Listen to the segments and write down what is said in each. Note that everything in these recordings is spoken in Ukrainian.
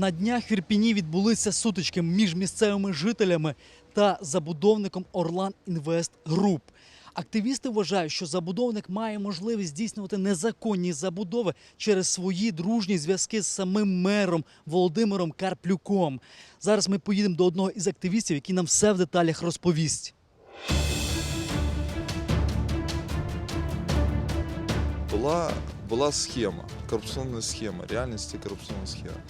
На днях в Ірпіні відбулися сутички між місцевими жителями та забудовником Орлан Інвест Груп. Активісти вважають, що забудовник має можливість здійснювати незаконні забудови через свої дружні зв'язки з самим мером Володимиром Карплюком. Зараз ми поїдемо до одного із активістів, який нам все в деталях розповість. была, была схема, коррупционная схема, реальности коррупционная схема,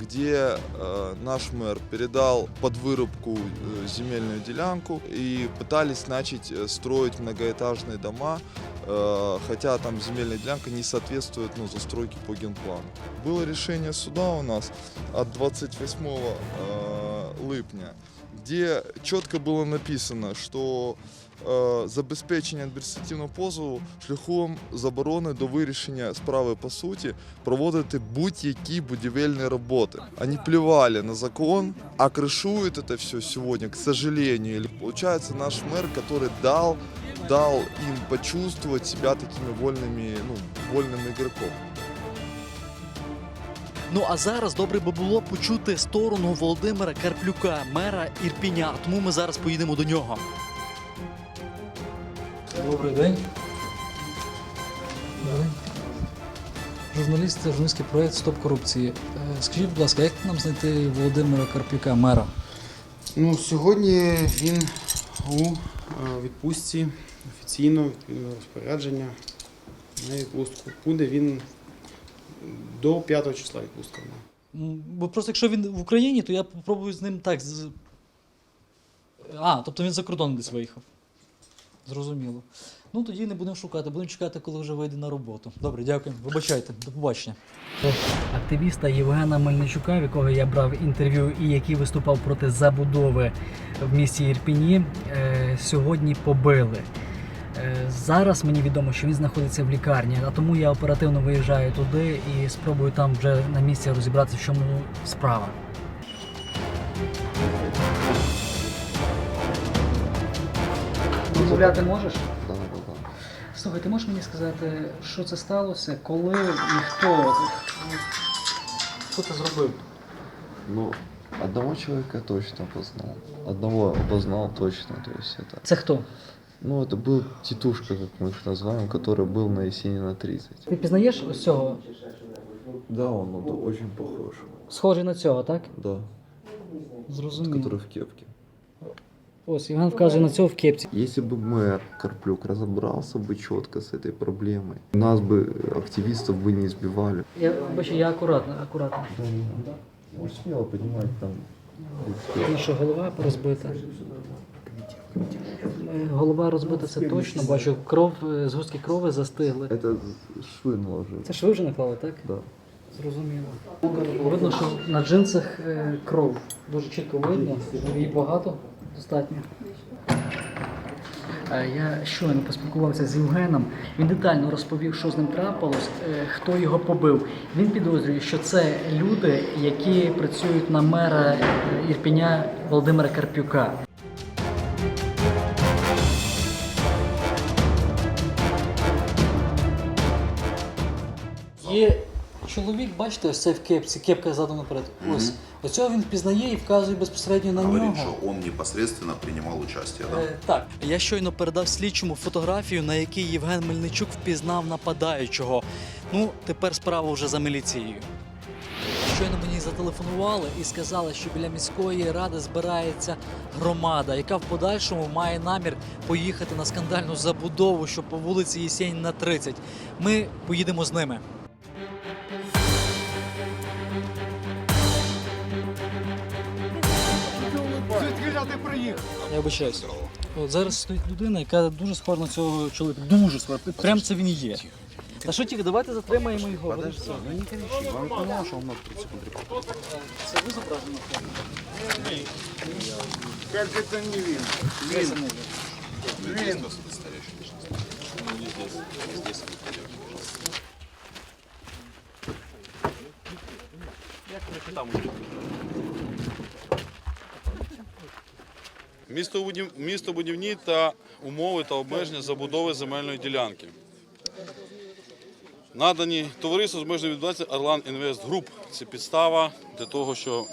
где э, наш мэр передал под вырубку э, земельную делянку и пытались начать э, строить многоэтажные дома, э, хотя там земельная делянка не соответствует ну, застройке по генплану. Было решение суда у нас от 28 э, липня, где четко было написано, что е, забезпечення адміністративного позову шляхом заборони до вирішення справи по суті проводити будь-які будівельні роботи. Они плевали на закон, а крышует это все сегодня, к сожалению. Или Получается наш мэр, который дал, дал им почувствовать себя такими вольными, ну, вольным игроком. Ну а зараз добре би було почути сторону Володимира Карплюка, мера Ірпіня. Тому ми зараз поїдемо до нього. Добрий день. Добрий. Журналіст, журналістський проєкт Стоп корупції. Е, Скажіть, будь ласка, як нам знайти Володимира Карпюка, мера? Ну, сьогодні він у е, відпустці офіційно відповідно розпорядження на відпустку. Буде він до 5 числа відпустка. Бо просто якщо він в Україні, то я попробую з ним так. А, тобто він за кордон десь виїхав. Зрозуміло. Ну тоді не будемо шукати, будемо чекати, коли вже вийде на роботу. Добре, дякую. Вибачайте, до побачення. Активіста Євгена Мельничука, в якого я брав інтерв'ю і який виступав проти забудови в місті Ірпіні, е, сьогодні побили. Е, Зараз мені відомо, що він знаходиться в лікарні, а тому я оперативно виїжджаю туди і спробую там вже на місці розібратися, в чому справа. Розмовляти можеш? Да, да, да. Слухай, ти можеш мені сказати, що це сталося, коли і хто? Хто це зробив? Ну, одного человека точно познал. Одного опознал точно, то есть это. Це хто? Ну, это был титушка, как мы их называем, который был на Есенина 30. Ти пізнаєш ось цього? Да, он ну, да, очень похож. Схожий на цього, так? Да, Зрозуміло. который в кепке. Ось Іван вказує на цього в кепці. Если бы мэр Карплюк разобрался бы четко с этой проблемой, нас бы, э, активистов бы не избивали. Я бачу, я акуратно, акуратно. Да, Можешь смело поднимать там. Ну що, голова розбита. Е, Голова розбита, це точно. Бачу, кров, е, згустки крови застигли. Это швы наложили. Це шви вже наклали, так? Да. Зрозуміло. Видно, що на джинсах е, кров. Дуже чітко видно. Її багато достатньо. Е, Я щойно поспілкувався з Євгеном. Він детально розповів, що з ним трапилось, е, хто його побив. Він підозрює, що це люди, які працюють на мера е, Ірпіня Володимира Карпюка. Є чоловік, бачите, ось це в кепці, кепка задом наперед. Ось. Оцього він впізнає і вказує безпосередньо на говорит, нього. что он непосредственно принимал участие, да? Е, так. Я щойно передав слідчому фотографію, на якій Євген Мельничук впізнав нападаючого. Ну, тепер справа вже за міліцією. Щойно мені зателефонували і сказали, що біля міської ради збирається громада, яка в подальшому має намір поїхати на скандальну забудову, що по вулиці Єсеніна 30. Ми поїдемо з ними. Я вибачаюсь. От зараз стоїть людина, яка дуже схожа на цього чоловіка. Дуже схожа. Прям це він і є. А що тільки, давайте затримаємо його. Подожди, ну не кричи, вам понял, що воно Це ви зображено? Как это не видно? Це не ви. Містобудів- Містобудівні та умови та обмеження забудови земельної ділянки. надані товариству з межної відбувається Орлан Інвест Груп. Це підстава для того, що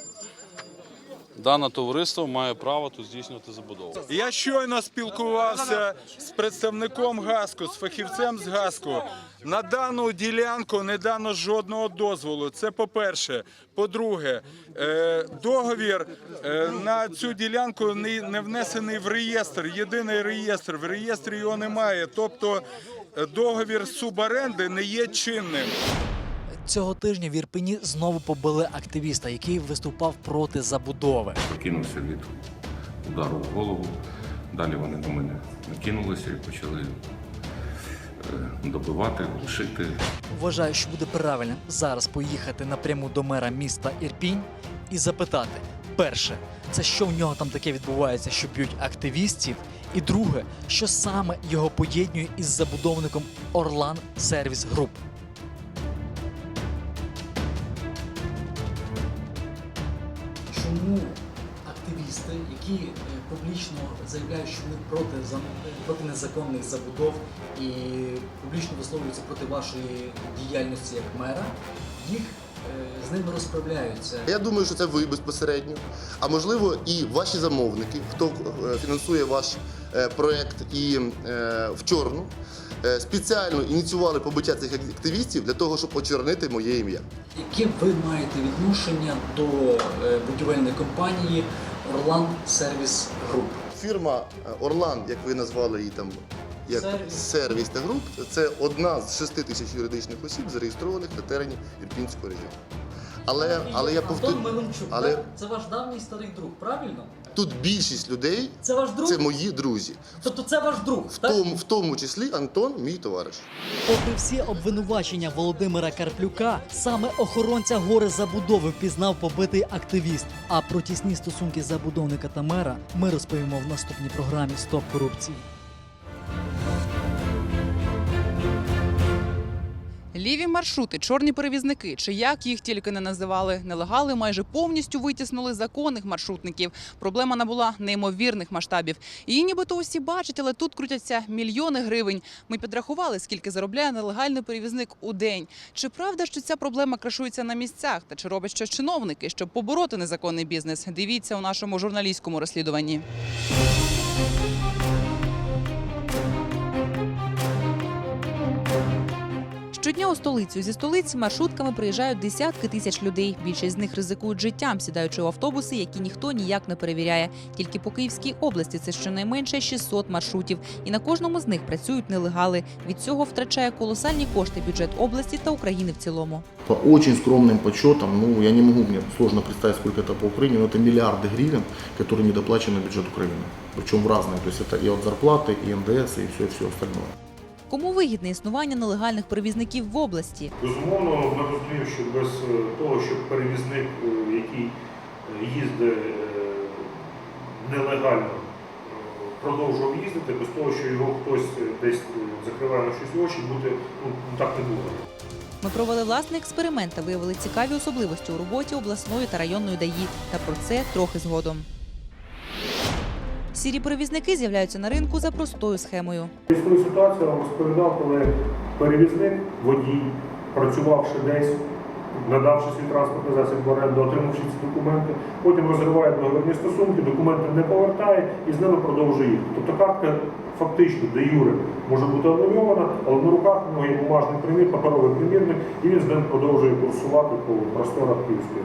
дане товариство має право тут здійснювати забудову. Я щойно спілкувався з представником ГАСКО, з фахівцем з ГАСКО. На дану ділянку не дано жодного дозволу. Це по-перше. По-друге, е, договір е, на цю ділянку не не внесений в реєстр. Єдиний реєстр. В реєстрі його немає. Тобто е, договір суборенди не є чинним. Цього тижня в Ірпені знову побили активіста, який виступав проти забудови. прокинувся від удару в голову. Далі вони до мене накинулися і почали е, добивати, глушити. Вважаю, що буде правильно зараз поїхати напряму до мера міста Ірпінь і запитати: перше, це що в нього там таке відбувається, що б'ють активістів. І друге, що саме його поєднує із забудовником Орлан Сервіс Груп. Чому активісти, які е, публічно заявляють, що вони проти проти незаконних забудов і публічно висловлюються проти вашої діяльності як мера, їх е, з ними розправляються. Я думаю, що це ви безпосередньо, а можливо і ваші замовники, хто е, фінансує ваш проект і е, в чорну, е, спеціально ініціювали побиття цих активістів для того, щоб очорнити моє ім'я. Яке ви маєте відношення до е, будівельної компанії Орлан Сервіс Груп? Фірма е, Орлан, як ви назвали її там. Як Сервіс. сервіс та груп, це одна з шести тисяч юридичних осіб, зареєстрованих на терені Ірпінського регіону. Але, але я Антон повторю, але- це ваш давній старий друг, правильно? Тут більшість людей Це ваш друг? це мої друзі, Тобто це ваш друг, в так? тому, в тому числі Антон, мій товариш. Попри всі обвинувачення Володимира Карплюка, саме охоронця гори забудови впізнав побитий активіст. А про тісні стосунки забудовника та мера ми розповімо в наступній програмі Стоп корупції. Ліві маршрути, чорні перевізники, чи як їх тільки не називали, нелегали майже повністю витіснили законних маршрутників. Проблема набула неймовірних масштабів. Її нібито усі бачать, але тут крутяться мільйони гривень. Ми підрахували, скільки заробляє нелегальний перевізник у день. Чи правда, що ця проблема крашується на місцях? Та чи роблять щось чиновники, щоб побороти незаконний бізнес? Дивіться у нашому журналістському розслідуванні. Щодня у столицю зі столиць маршрутками приїжджають десятки тисяч людей. Більшість з них ризикують життям, сідаючи в автобуси, які ніхто ніяк не перевіряє. Тільки по Київській області це щонайменше 600 маршрутів, і на кожному з них працюють нелегали. Від цього втрачає колосальні кошти бюджет області та України в цілому. По очень скромным подсчетам, ну, я не могу, мне сложно представить, сколько это по Украине, но это миллиарды гривен, которые недоплачены в бюджет Украины. Причем в разные, то есть это и от зарплаты, и НДС, и все, все остальное. Кому вигідне існування нелегальних перевізників в області? Безумовно, ми розуміємо, що без е, того, щоб перевізник, е, який е, їздить нелегально, продовжував їздити, без того, що його хтось десь закриває на щось очі, буде ну, так не буде. Ми провели власний експеримент та виявили цікаві особливості у роботі обласної та районної ДАІ. Та про це трохи згодом. Сірі перевізники з'являються на ринку за простою схемою. Історію ситуацію вам розповідав, коли перевізник, водій, працювавши десь, надавши свій транспортний засіб в оренду, отримавши ці документи, потім розриває договірні стосунки, документи не повертає і з ними продовжує їхати. Тобто картка фактично де юре може бути анульована, але на руках в нього є бумажний примір, паперовий примірник, і він з ним продовжує курсувати по просторах Київської.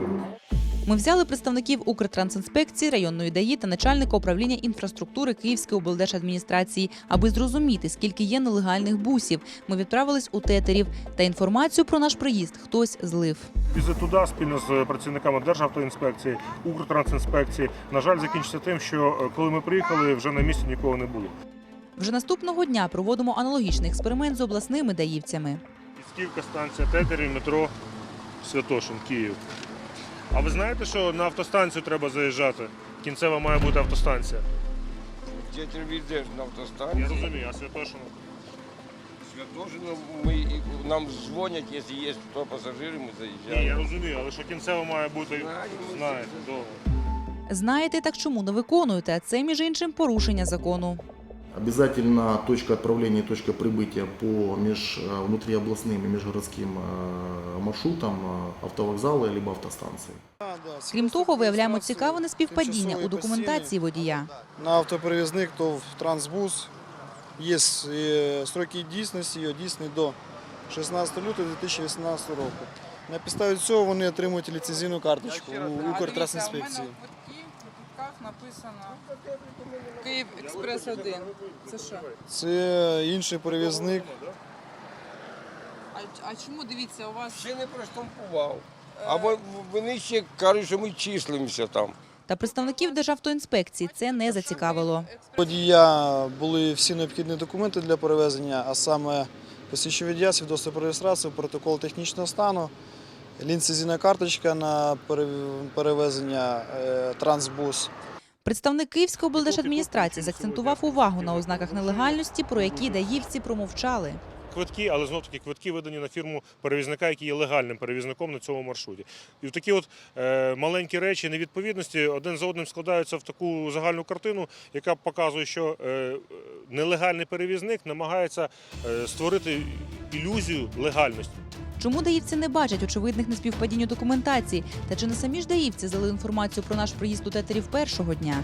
Ми взяли представників Укртрансінспекції, районної ДАІ та начальника управління інфраструктури Київської облдержадміністрації, аби зрозуміти, скільки є нелегальних бусів. Ми відправились у тетерів та інформацію про наш приїзд хтось злив. Після туди спільно з працівниками Державтоінспекції, Укртрансінспекції, на жаль, закінчиться тим, що е, коли ми приїхали, вже на місці нікого не було. Вже наступного дня проводимо аналогічний експеримент з обласними даївцями. Ісківка, станція Тетерів, метро Святошин, Київ. А ви знаєте, що на автостанцію треба заїжджати? Кінцева має бути автостанція. Де ти йдеш на Я розумію, а Святошин? Святошино ми, нам дзвонять, якщо є хто пасажири, ми Ні, я розумію, але що кінцева має бути, знаєте, добре. Знаєте, так чому не виконуєте? А це між іншим порушення закону. Обязательно точка отправления и точка прибытия по меж, э, внутриобластным и межгородским э, маршрутам э, автовокзалы либо автостанции. Крім того, виявляємо цікаве неспівпадіння у документації водія. На автоперевізник то в Трансбус є е, строки дійсності, його дійсний до 16 лютого 2018 року. На підставі цього вони отримують ліцензійну карточку у Укртрансінспекції. написано Київ Експрес 1. Це що? Це інший перевізник. А, чому дивіться, у вас Ще не проштампував. Або вони ще кажуть, що ми числимося там. та представників Державтоінспекції це не зацікавило. Водія були всі необхідні документи для перевезення, а саме посвідчення водія, свідоцтво про реєстрацію, протокол технічного стану, ліцензійна карточка на перев- перевезення е, Трансбус. Представник Київської облдержадміністрації заакцентував увагу на ознаках нелегальності, про які даївці промовчали. Квитки, але знов таки квитки видані на фірму перевізника, який є легальним перевізником на цьому маршруті. І в такі от е, маленькі речі невідповідності один за одним складаються в таку загальну картину, яка показує, що е, нелегальний перевізник намагається е, створити ілюзію легальності. Чому даївці не бачать очевидних неспівпадінь у документації? Та чи не самі ж даївці здали інформацію про наш приїзд у тетерів першого дня?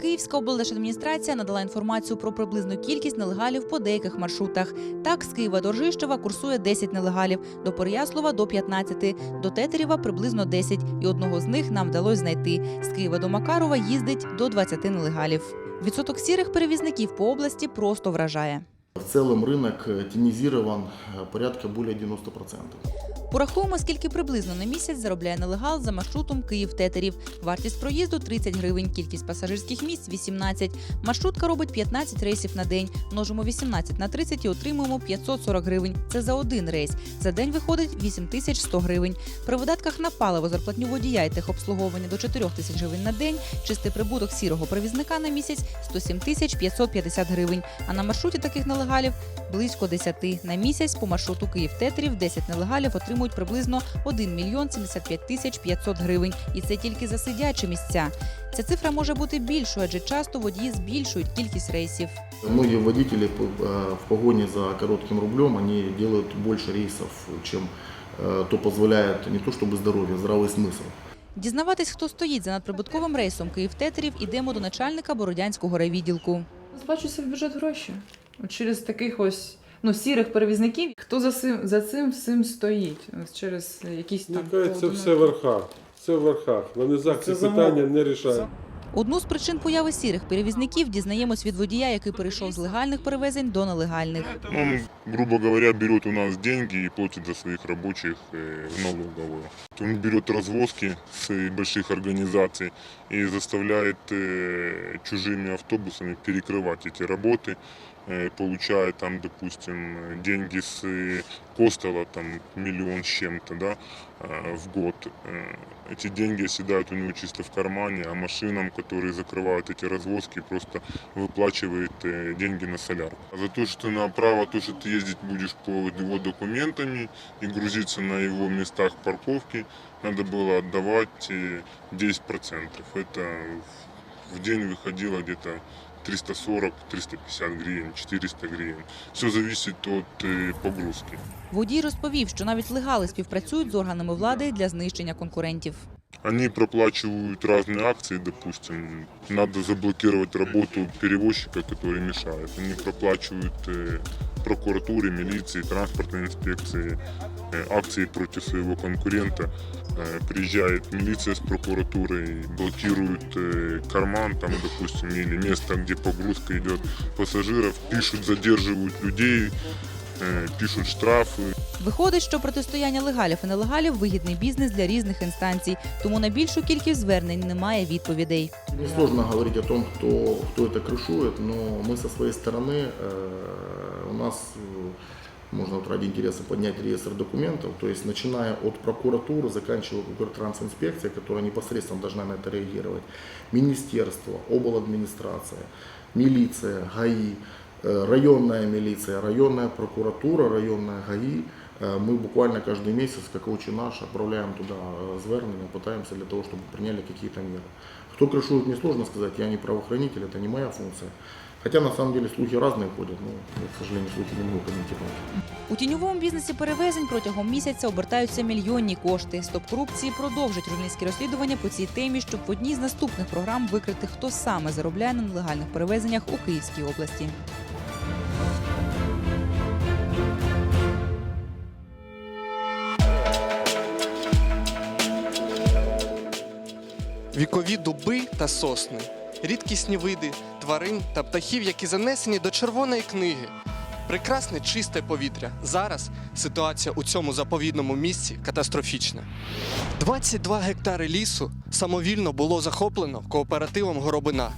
Київська облдержадміністрація надала інформацію про приблизну кількість нелегалів по деяких маршрутах. Так, з Києва до Ржищева курсує 10 нелегалів, до Переяслава – до 15, до Тетерєва – приблизно 10, і одного з них нам вдалося знайти. З Києва до Макарова їздить до 20 нелегалів. Відсоток сірих перевізників по області просто вражає. В целом рынок э, тенизирован э, порядка более 90%. Порахуємо, скільки приблизно на місяць заробляє нелегал за маршрутом Київ-Тетерів. Вартість проїзду 30 гривень, кількість пасажирських місць 18. Маршрутка робить 15 рейсів на день. Множимо 18 на 30 і отримуємо 540 гривень. Це за один рейс. За день виходить 8100 гривень. При видатках на паливо, зарплатню водія і техобслуговування до 4 тисяч гривень на день. Чистий прибуток сірого перевізника на місяць 107 тисяч 550 гривень. А на маршруті таких нелегалів близько 10. На місяць по маршруту Київ-Тетерів 10 нелегалів отримують приблизно 1 мільйон 75 тисяч 500 гривень. І це тільки за сидячі місця. Ця цифра може бути більшою, адже часто водії збільшують кількість рейсів. Многие водители по- э, в погоне за коротким рублем, они делают больше рейсов, чем э, то позволяет не то чтобы здоровье, здравый смысл. Дізнаватись, хто стоїть за надприбутковим рейсом Київ-Тетерів, ідемо до начальника Бородянського райвідділку. Сплачуються в бюджет гроші. От через таких ось ну, сірих перевізників, хто за цим, за цим всім стоїть? Ось через якісь там. поодинокі- верхах. Це в верхах. На низах ці питання не рішають. Одну з причин появи сірих перевізників дізнаємось від водія, який перейшов з легальних перевезень до нелегальних. Он, грубо говоря, берет у нас деньги и платит за своих рабочих э, в налоговую. Он берет развозки с больших организаций и заставляет э, чужими автобусами перекрывать эти работы. Э, Получает там, допустим, деньги с э, Костела, там миллион с чем-то, да, э, в год. Эти деньги оседают у него чисто в кармане, а машинам, которые закрывают эти развозки, просто выплачивает деньги на солярку. А За то, что на право, то, что ты ездить будешь по его документами и грузиться на его местах парковки, надо было отдавать э, 10%. Это в день выходило где-то 340, 350 гривен, 400 гривен. Все залежить э, погрузки. Водій розповів, що навіть легали співпрацюють з органами влади для знищення конкурентів. Они проплачивают разные акции, допустим, надо заблокировать работу перевозчика, который мешает. Они проплачивают э, прокуратуре, милиции, транспортной инспекции э, акции против своего конкурента. Э, Приезжает милиция с прокуратурой, блокируют карман, там, допустим, или место, где погрузка идет пассажиров, пишут, задерживают людей, э, пишут штрафы. Виходить, що протистояння легалів і нелегалів вигідний бізнес для різних інстанцій, тому на більшу кількість звернень немає відповідей. Несложно говорить о том, кто, кто это крышует, но мы со своей стороны, э, у нас э, можно вот ради интереса поднять реестр документов, то есть начиная от прокуратуры, заканчивая Укртрансинспекцией, которая непосредственно должна на это реагировать, министерство, обладминистрация, милиция, ГАИ, э, районная милиция, районная прокуратура, районная ГАИ. Э, Мы буквально каждый месяц, как очень наш, отправляем туда э, звернення, пытаемся для того, чтобы приняли какие-то меры. В Кто крышует, мне сложно сказать, я не правоохранитель, это не моя функция. Хотя на самом деле слухи разные ходят, но я, к сожалению, слухи не могу комментировать. У тіньовому бізнесі перевезень протягом місяця обертаються мільйонні кошти. Стоп корупції продовжить журналістські розслідування по цій темі, щоб в одній з наступних програм викрити, хто саме заробляє на нелегальних перевезеннях у Київській області. Вікові дуби та сосни, рідкісні види тварин та птахів, які занесені до червоної книги. Прекрасне чисте повітря. Зараз ситуація у цьому заповідному місці катастрофічна. 22 гектари лісу самовільно було захоплено кооперативом Горобина.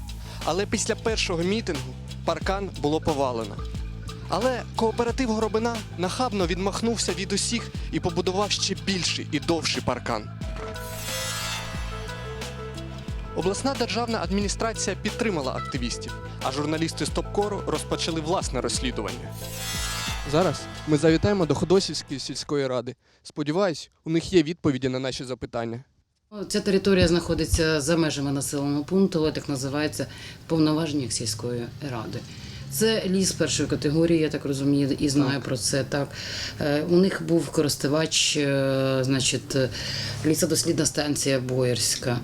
Але після першого мітингу паркан було повалено. Але кооператив Горобина нахабно відмахнувся від усіх і побудував ще більший і довший паркан. Обласна державна адміністрація підтримала активістів, а журналісти Стопкору розпочали власне розслідування. Зараз ми завітаємо до Ходосівської сільської ради. Сподіваюсь, у них є відповіді на наші запитання. Ця територія знаходиться за межами населеного пункту, так називається повноваження сільської ради. Це ліс першої категорії, я так розумію, і знаю про це. Так Е, у них був користувач, е, значить, лісодослідна станція Боярська.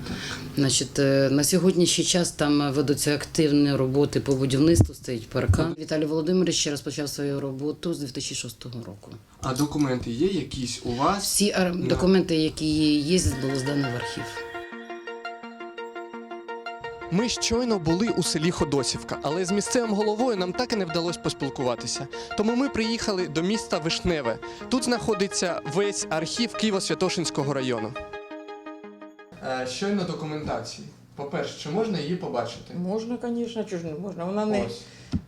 Значить, е, на сьогоднішній час там ведуться активні роботи по будівництву, стоїть паркан. Віталій Володимирович розпочав свою роботу з 2006 року. А документи є якісь у вас? Всі документи, які є, було здано в архів. Ми щойно були у селі Ходосівка, але з місцевим головою нам так і не вдалося поспілкуватися. Тому ми приїхали до міста Вишневе. Тут знаходиться весь архів Києво-Святошинського району. Е, щойно документації. По-перше, чи можна її побачити? Можна, звісно, чого ж не можна. Вона не Ось.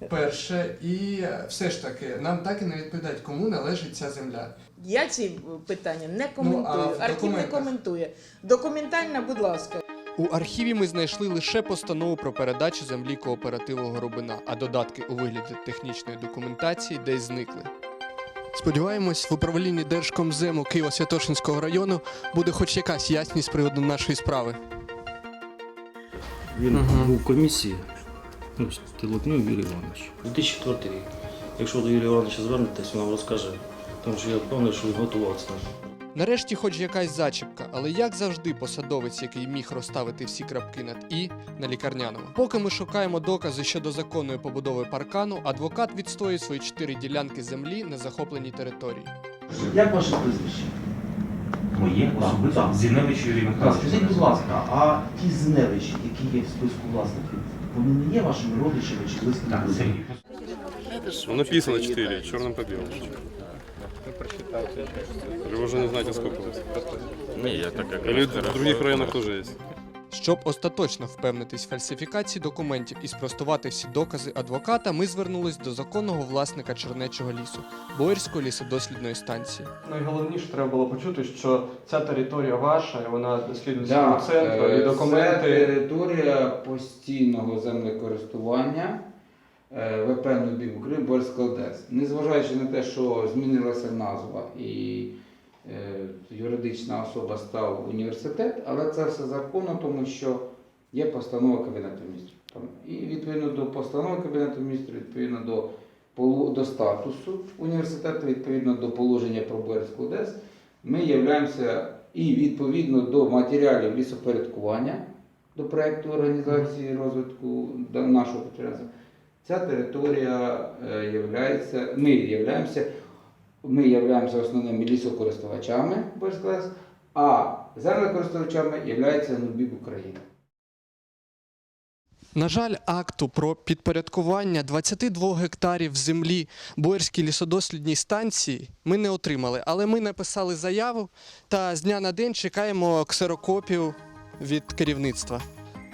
Перше, і е, все ж таки, нам так і не відповідають, кому належить ця земля. я ці питання не коментую. Ну, в Архів не документах? коментує. Документальна, будь ласка. У архіві ми знайшли лише постанову про передачу землі кооперативу Горобина, а додатки у вигляді технічної документації десь зникли. Сподіваємось, в управлінні Держкомзему Києво-Святошинського району буде хоч якась ясність з приводу нашої справи. Він був в комісії, ну, Телепнюк Юрій Іванович. 2004 рік. Якщо до Юрія Івановича звернетесь, він вам розкаже, тому що я впевнений, що він готувався. Нарешті, хоч якась зачіпка, але як завжди, посадовець, який міг розставити всі крапки над і на лікарняному. Поки ми шукаємо докази щодо законної побудови паркану, адвокат відстоює свої чотири ділянки землі на захопленій території. Як ваше прізвище? Моє особисто Зіневич Юрій Михайлович. Скажіть, будь ласка, а ті Зіневичі, які є в списку власників, вони не є вашими родичами чи близькими друзями? Написано 4, черным по белому. Или вы уже не знаете, сколько вас? Не, я так как Или в других районах тоже есть? Щоб остаточно впевнитись в фальсифікації документів і спростувати всі докази адвоката, ми звернулись до законного власника Чернечого лісу Боярської лісодослідної станції. Найголовніше треба було почути, що ця територія ваша, і вона дослідницького Да, е, Це територія постійного землекористування ВП Нубів України Борська ОДЕС. Незважаючи на те, що змінилася назва і е, юридична особа став університет, але це все законно, тому що є постанова Кабінету міністрів. І відповідно до постанови Кабінету міністрів, відповідно до, до статусу університету, відповідно до положення про Борську ОДЕС, ми являємося і відповідно до матеріалів лісопорядкування до проєкту організації розвитку нашого підприємства, ця територія е, являється, ми являємося, ми являємося основними лісокористувачами БСКС, а землекористувачами являється НУБІБ України. На жаль, акту про підпорядкування 22 гектарів землі Боярській лісодослідній станції ми не отримали, але ми написали заяву та з дня на день чекаємо ксерокопію від керівництва.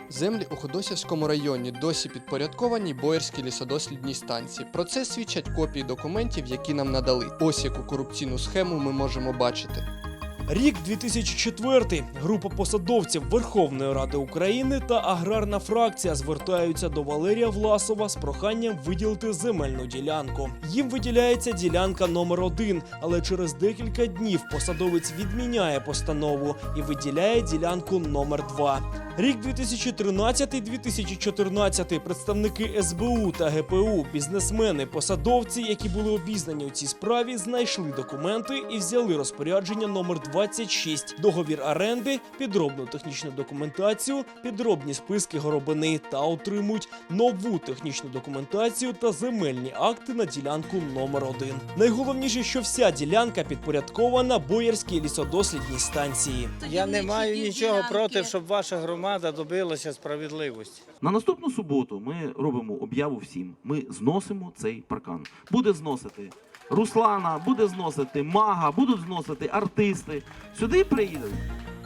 Землі у Ходосівському районі досі підпорядковані Боярській лісодослідній станції. Про це свідчать копії документів, які нам надали. Ось яку корупційну схему ми можемо бачити. Рік 2004. Група посадовців Верховної Ради України та аграрна фракція звертаються до Валерія Власова з проханням виділити земельну ділянку. Їм виділяється ділянка номер один, але через декілька днів посадовець відміняє постанову і виділяє ділянку номер два. Рік 2013-2014 представники СБУ та ГПУ, бізнесмени, посадовці, які були обізнані у цій справі, знайшли документи і взяли розпорядження номер 26, договір оренди, підробну технічну документацію, підробні списки горобини та отримують нову технічну документацію та земельні акти на ділянку номер 1 Найголовніше, що вся ділянка підпорядкована Боярській лісодослідній станції. Я не маю нічого проти, щоб ваша громада добилася справедливості. На наступну суботу ми робимо об'яву всім. Ми зносимо цей паркан. Буде зносити Руслана, буде зносити мага, будуть зносити артисти. Сюди приїдуть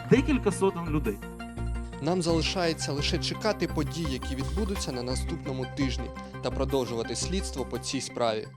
декілька сотень людей. Нам залишається лише чекати подій, які відбудуться на наступному тижні, та продовжувати слідство по цій справі.